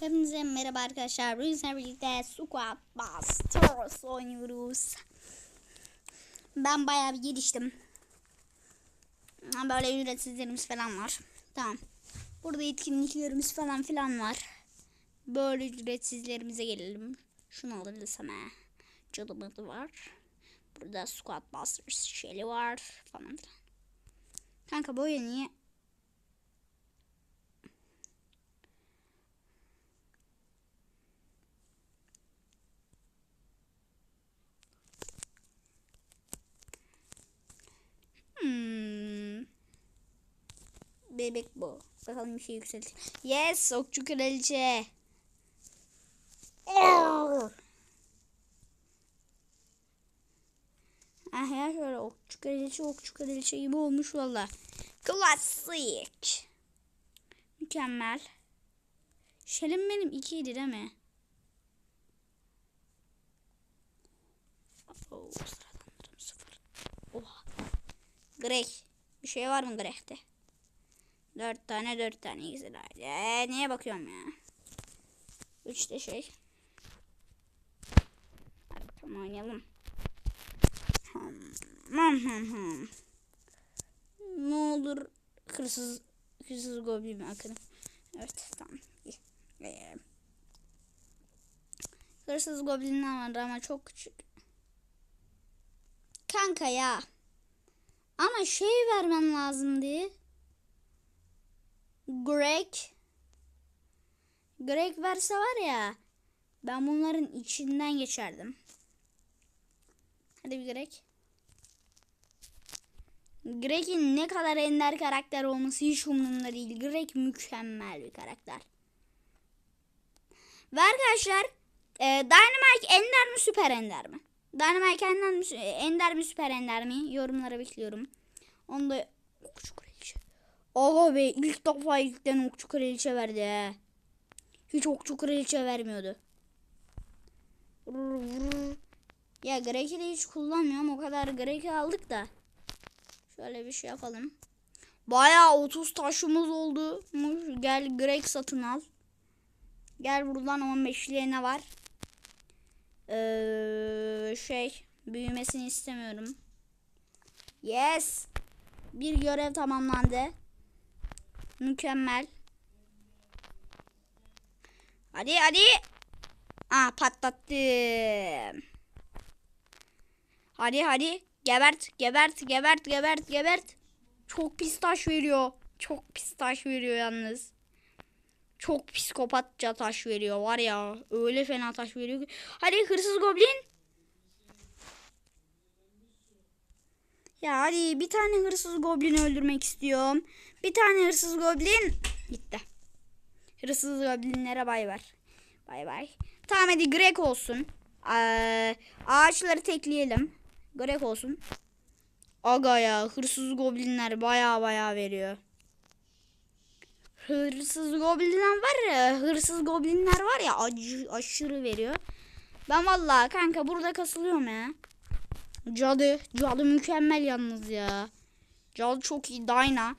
Hepinize merhaba arkadaşlar. Bugün sizlerle birlikte Squad Busters oynuyoruz. Ben bayağı bir geliştim. Böyle ücretsizlerimiz falan var. Tamam. Burada etkinliklerimiz falan filan var. Böyle ücretsizlerimize gelelim. Şunu alırız hemen. Cadımızı var. Burada Squad Busters şeyli var falan filan. Kanka bu oyun niye Hmm. Bebek bu. Bakalım bir şey yükselt. Yes, okçu kraliçe. Ah ya şöyle okçu kraliçe okçu kraliçe gibi olmuş valla. Klasik. Mükemmel. Şelim benim ikiydi değil mi? Sıradanlarım sıfır. Oha. Greg. Bir şey var mı Greg'de? Dört tane dört tane güzel Ee, niye bakıyorum ya? Üç de şey. Hadi bakalım oynayalım. Hmm, hmm, hmm. Ne olur hırsız hırsız goblin akını. Evet tamam. Ee, hırsız goblinler var ama çok küçük. Kanka ya. Ama şey vermem lazımdı. Greg. Greg verse var ya. Ben bunların içinden geçerdim. Hadi bir Greg. Greg'in ne kadar ender karakter olması hiç umurumda değil. Greg mükemmel bir karakter. Ve arkadaşlar e, Dynamite ender mi süper ender mi? Dynamite ender mi, ender mi süper ender mi? Yorumlara bekliyorum. Onu da. Aga be ilk defa ilkten okçu kraliçe verdi he. Hiç okçu kraliçe vermiyordu. Ya Greg'i de hiç kullanmıyorum. O kadar Greg'i aldık da. Şöyle bir şey yapalım. Bayağı 30 taşımız oldu. Gel Greg satın al. Gel buradan 15'liğe ne var? Ee, şey büyümesini istemiyorum. Yes. Bir görev tamamlandı. Mükemmel. Hadi hadi. Aa patlattım. Hadi hadi. Gebert, gebert, gebert, gebert, gebert. Çok pis taş veriyor. Çok pis taş veriyor yalnız. Çok psikopatça taş veriyor var ya. Öyle fena taş veriyor. Hadi hırsız goblin. Ya hadi bir tane hırsız goblin öldürmek istiyorum. Bir tane hırsız goblin. Gitti. Hırsız goblinlere bay var. Bay bay. Tamam hadi Grek olsun. Ee, ağaçları tekleyelim. Grek olsun. Aga ya hırsız goblinler baya baya veriyor. Hırsız goblinler var ya hırsız goblinler var ya acı, aşırı veriyor. Ben vallahi kanka burada kasılıyorum ya. Cadı. Cadı mükemmel yalnız ya. Cadı çok iyi. Dyna.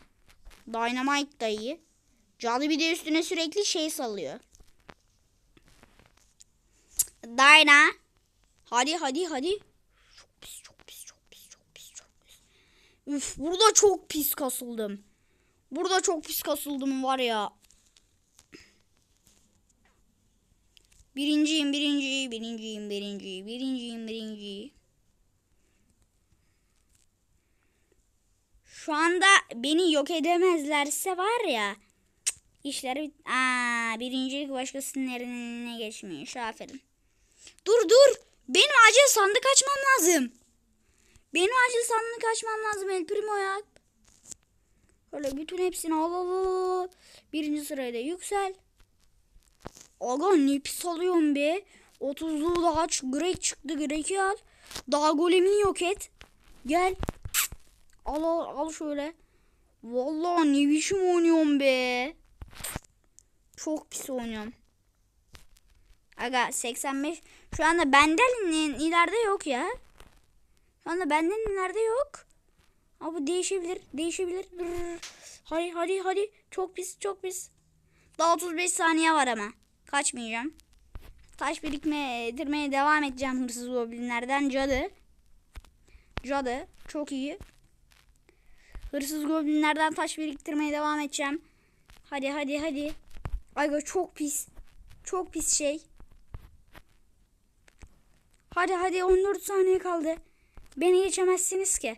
Dynamite da iyi. Cadı bir de üstüne sürekli şey salıyor. Dyna. Hadi hadi hadi. Çok pis çok pis çok pis çok pis çok pis. Üf burada çok pis kasıldım. Burada çok pis kasıldım var ya. Birinciyim birinci birinciyim birinci birinciyim birinci. Şu anda beni yok edemezlerse var ya. İşleri bit Aa, birincilik başkasının eline geçmiyor. Aferin. Dur dur. Benim acil sandık açmam lazım. Benim acil sandık açmam lazım El Primo'ya. Böyle bütün hepsini al al al. Birinci sırayla yüksel. Aga ne pis alıyorum be. 30'luğu da aç. Greg çıktı. Greg'i al. Daha golemini yok et. Gel. Al al al şöyle. Vallahi ne biçim oynuyorum be. Çok pis oynuyorum. Aga 85. Şu anda benden ileride yok ya. Şu anda benden ileride yok. Ama bu değişebilir. Değişebilir. Hadi hadi hadi. Çok pis çok pis. Daha 35 saniye var ama. Kaçmayacağım. Taş biriktirmeye devam edeceğim hırsız goblinlerden. Cadı. Cadı. Çok iyi. Hırsız goblinlerden taş biriktirmeye devam edeceğim. Hadi hadi hadi. Ay çok pis. Çok pis şey. Hadi hadi 14 saniye kaldı. Beni geçemezsiniz ki.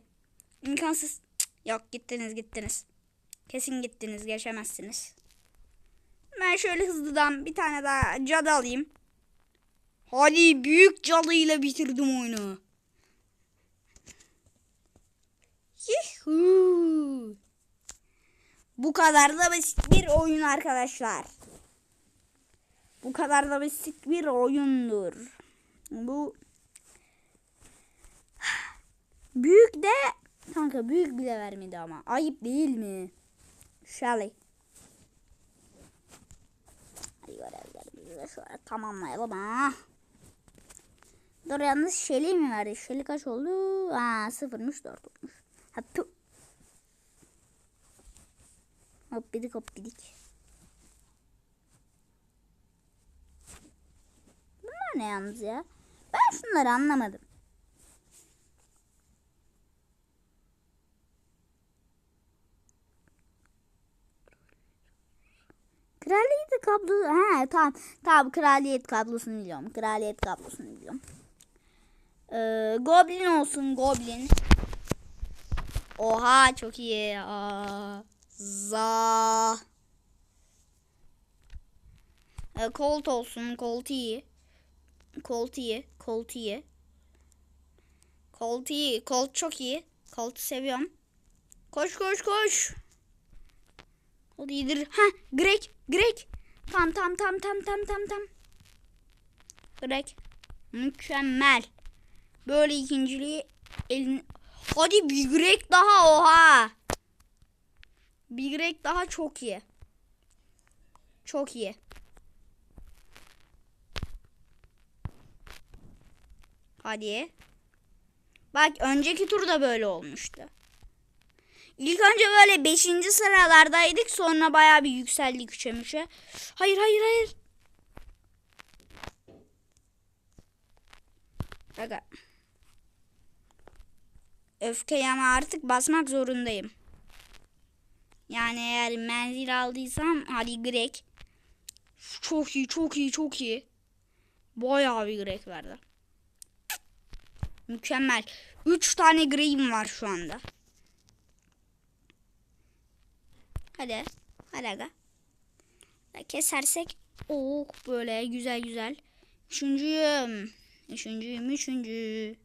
İmkansız. Yok gittiniz gittiniz. Kesin gittiniz geçemezsiniz. Ben şöyle hızlıdan bir tane daha cadı alayım. Hadi büyük cadıyla bitirdim oyunu. Bu kadar da basit bir oyun arkadaşlar. Bu kadar da basit bir oyundur. Bu büyük de kanka büyük bile vermedi ama ayıp değil mi? Shelly. Hadi görevlerimizi de şöyle tamamlayalım ha. Dur yalnız Shelly mi verdi? Shelly kaç oldu? Aa sıfırmış dört olmuş. Ha. Hop bidik hop bidik. Bunlar ne yalnız ya? Ben şunları anlamadım. Kraliyet kablosu. Ha tamam. Tamam kraliyet kablosunu biliyorum. Kraliyet kablosunu biliyorum. Ee, goblin olsun goblin. Oha çok iyi. Aa, za. Ee, Colt olsun. Colt iyi. Colt iyi. Colt iyi. Colt iyi. Colt çok iyi. Colt'u seviyorum. Koş koş koş. O da iyidir. Ha Greg. Greg. Tam tam tam tam tam tam tam. Greg. Mükemmel. Böyle ikinciliği elin... Hadi bir Greg daha oha. Bir Greg daha çok iyi. Çok iyi. Hadi. Bak önceki turda böyle olmuştu. İlk önce böyle 5. sıralardaydık. Sonra bayağı bir yükseldik 3'e 3'e. Hayır hayır hayır. Aga. Ama artık basmak zorundayım. Yani eğer menzil aldıysam hadi Greg. Çok iyi çok iyi çok iyi. Bayağı bir Greg verdi. Mükemmel. 3 tane Greg'im var şu anda. Hadi. Hadi aga. Kesersek oh böyle güzel güzel. Üçüncüyüm. Üçüncüyüm üçüncü.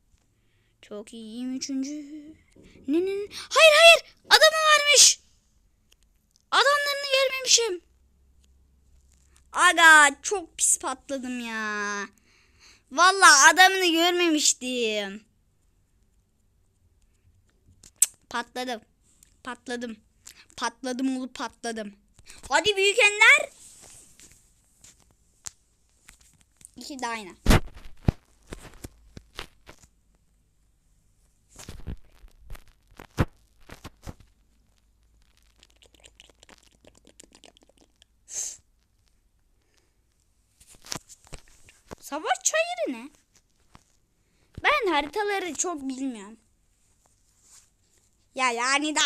Çok iyiyim üçüncü. Ne ne? Hayır hayır. Adamı Çok pis patladım ya. Vallahi adamını görmemiştim. Patladım. Patladım. Patladım olup patladım. Hadi büyük ender. İki de aynı. Savaş çayırı ne? Ben haritaları çok bilmiyorum. Ya yani da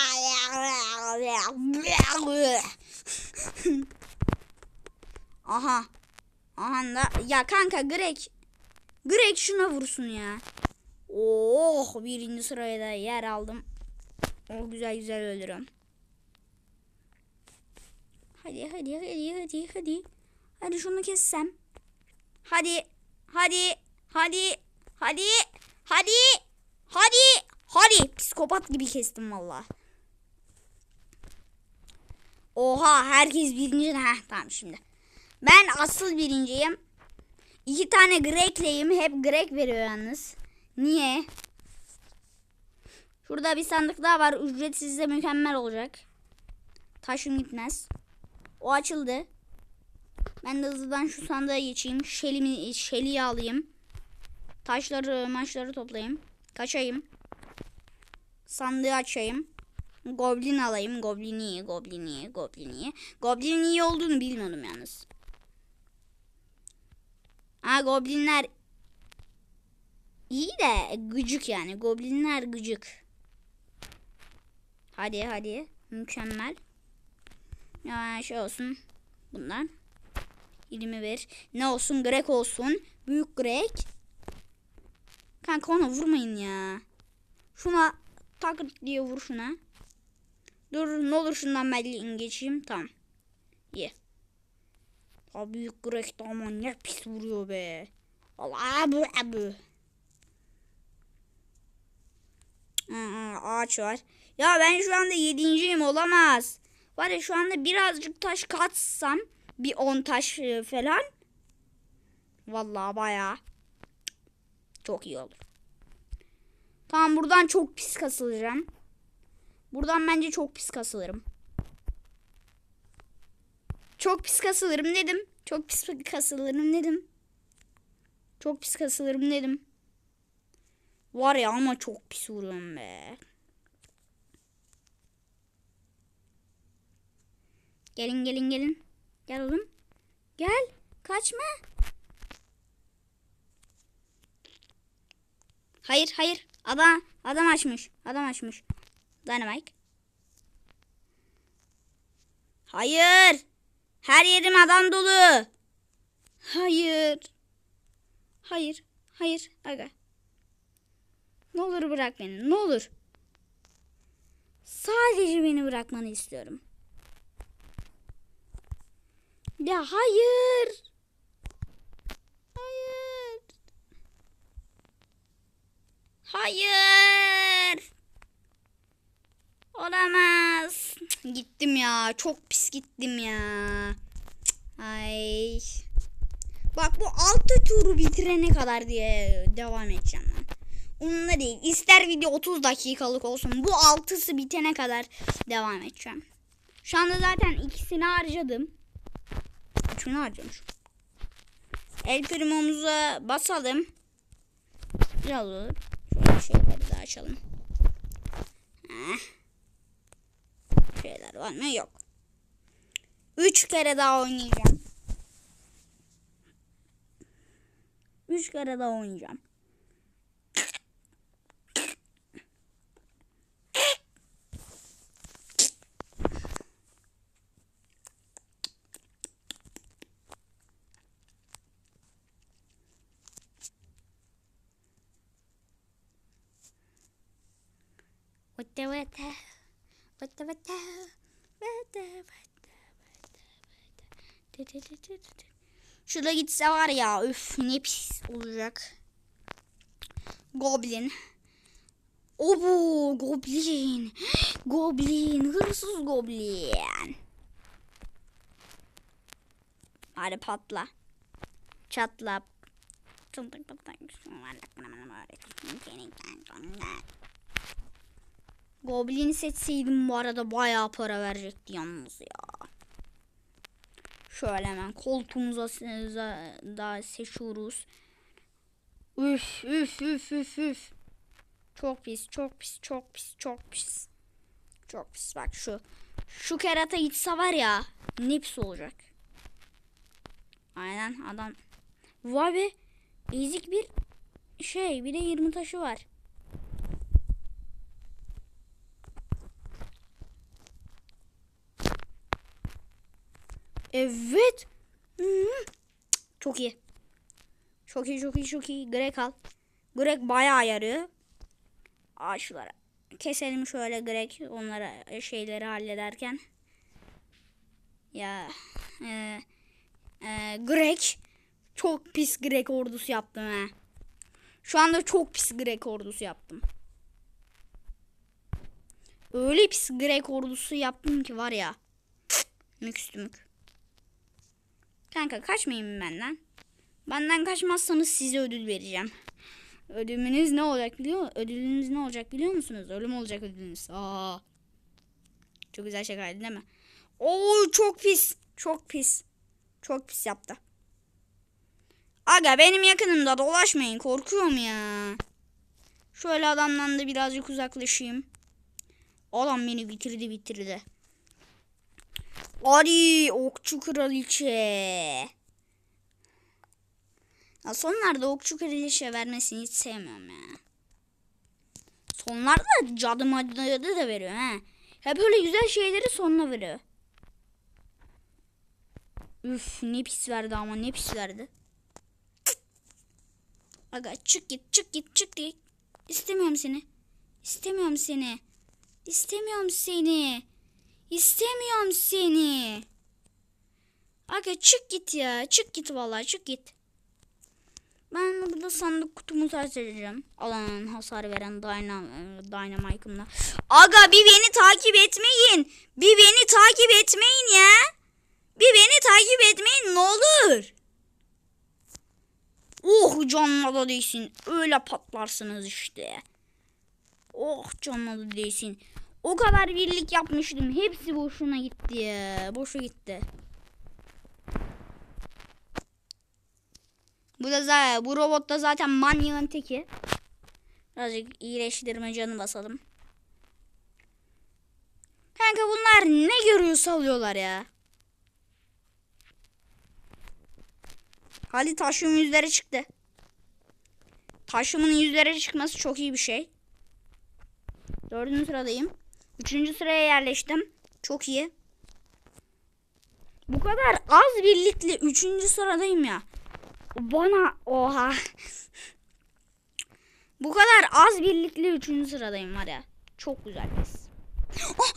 Aha. Aha da ya kanka Greg. Greg şuna vursun ya. Oh birinci sıraya da yer aldım. Oh güzel güzel ölürüm. Hadi hadi hadi hadi hadi. Hadi şunu kessem. Hadi. Hadi. Hadi. Hadi. Hadi. Hadi. Hadi. Psikopat gibi kestim valla. Oha herkes birinci. Heh tamam şimdi. Ben asıl birinciyim. İki tane Greg'leyim. Hep Greg veriyor yalnız. Niye? Şurada bir sandık daha var. Ücretsiz de mükemmel olacak. Taşım gitmez. O açıldı. Ben de hızlıdan şu sandığa geçeyim. Şelimi, şeliyi alayım. Taşları, maçları toplayayım. Kaçayım. Sandığı açayım. Goblin alayım. Goblin iyi, goblin iyi, goblin iyi. Goblin iyi olduğunu bilmiyordum yalnız. Ha goblinler iyi de gıcık yani. Goblinler gıcık. Hadi hadi. Mükemmel. Ya şey olsun. Bunlar. 21. Ne olsun? Grek olsun. Büyük Grek. Kanka ona vurmayın ya. Şuna tak diye vur şuna. Dur ne olur şundan ben geçeyim. Tamam. İyi. Ya büyük Grek de ama ne pis vuruyor be. Allah bu bu. Ağaç var. Ya ben şu anda yedinciyim olamaz. Var ya şu anda birazcık taş katsam bir 10 taş e, falan. Vallahi bayağı çok iyi olur. Tamam buradan çok pis kasılacağım. Buradan bence çok pis kasılırım. Çok pis kasılırım dedim. Çok pis kasılırım dedim. Çok pis kasılırım dedim. Var ya ama çok pis vuruyorum be. Gelin gelin gelin. Gel oğlum. Gel. Kaçma. Hayır hayır. Adam adam açmış. Adam açmış. Dynamite. Hayır. Her yerim adam dolu. Hayır. Hayır. Hayır. Aga. Ne olur bırak beni. Ne olur. Sadece beni bırakmanı istiyorum. Ya hayır. Hayır. Hayır. Olamaz. Gittim ya. Çok pis gittim ya. Ay. Bak bu altı turu bitirene kadar diye devam edeceğim ben. Onunla değil. İster video 30 dakikalık olsun. Bu altısı bitene kadar devam edeceğim. Şu anda zaten ikisini harcadım. Üçünü harcamışım. El primomuza basalım. Biraz olur. Şöyle şeyleri de açalım. Heh. Şeyler var mı? Yok. Üç kere daha oynayacağım. Üç kere daha oynayacağım. Şurada gitse var ya üf ne pis olacak. Goblin. Obo goblin. Goblin. Hırsız goblin. Hadi patla. Çatla. Goblin seçseydim bu arada bayağı para verecekti yalnız ya. Şöyle hemen koltuğumuza da seçiyoruz. Üf üf üf üf üf. Çok pis, çok pis, çok pis, çok pis. Çok pis. Bak şu. Şu kerata gitse var ya. Ne pis olacak. Aynen adam. Vay be. Ezik bir şey. Bir de 20 taşı var. Evet. Çok iyi. Çok iyi çok iyi çok iyi. Greg al. Greg bayağı yarıyor. Ağaçlara. Keselim şöyle Greg onlara şeyleri hallederken. Ya e, e, Greg çok pis Greg ordusu yaptım ha. Şu anda çok pis Greg ordusu yaptım. Öyle pis Greg ordusu yaptım ki var ya. Mükstümük. Kanka kaçmayın benden. Benden kaçmazsanız size ödül vereceğim. Ödülünüz ne olacak biliyor Ödülünüz ne olacak biliyor musunuz? Ölüm olacak ödülünüz. Aa. Çok güzel şakaydı değil mi? Oo çok pis. Çok pis. Çok pis yaptı. Aga benim yakınımda dolaşmayın. Korkuyorum ya. Şöyle adamdan da birazcık uzaklaşayım. Adam beni bitirdi bitirdi. Hadi okçu kraliçe. Ya sonlarda okçu kraliçe vermesini hiç sevmiyorum ya. Sonlarda cadı madı da veriyor ha. Hep böyle güzel şeyleri sonuna veriyor. Üf ne pis verdi ama ne pis verdi. Aga çık git çık git çık git. İstemiyorum seni. İstemiyorum seni. İstemiyorum seni. İstemiyorum seni. Aga çık git ya. Çık git vallahi çık git. Ben burada sandık kutumu açacağım. Alan hasar veren Dynam Dynamite'ımla. Aga bir beni takip etmeyin. Bir beni takip etmeyin ya. Bir beni takip etmeyin ne olur. Oh canına da değsin. Öyle patlarsınız işte. Oh canına da değsin. O kadar birlik yapmıştım. Hepsi boşuna gitti ya. Boşa gitti. Bu da zaten, bu robot da zaten manyağın teki. Birazcık iyileştirme canı basalım. Kanka bunlar ne görüyorsa alıyorlar ya. Hadi taşımın yüzleri çıktı. Taşımın yüzleri çıkması çok iyi bir şey. Dördüncü sıradayım. Üçüncü sıraya yerleştim. Çok iyi. Bu kadar az birlikte üçüncü sıradayım ya. Bana oha. Bu kadar az birlikte üçüncü sıradayım var ya. Çok güzel biz. Oh,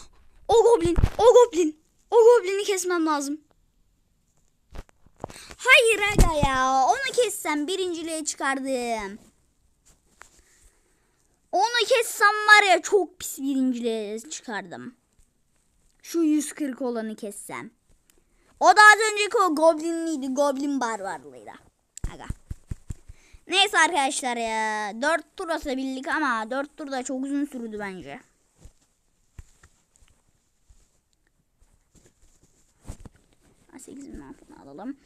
o goblin, o goblin. O goblini kesmem lazım. Hayır aga ya. Onu kessem birinciliğe çıkardım. Onu kessem var ya çok pis birinciliğe çıkardım. Şu 140 olanı kessem. O da az önceki o goblinliydi. Goblin barbarlıydı. Aga. Neyse arkadaşlar ya. 4 tur atabildik ama 4 tur da çok uzun sürdü bence. bin altına alalım.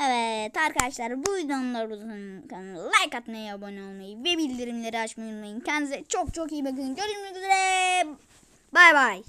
Evet arkadaşlar bu videolarımızın kanalına like atmayı, abone olmayı ve bildirimleri açmayı unutmayın. Kendinize çok çok iyi bakın. Görüşmek üzere. Bay bay.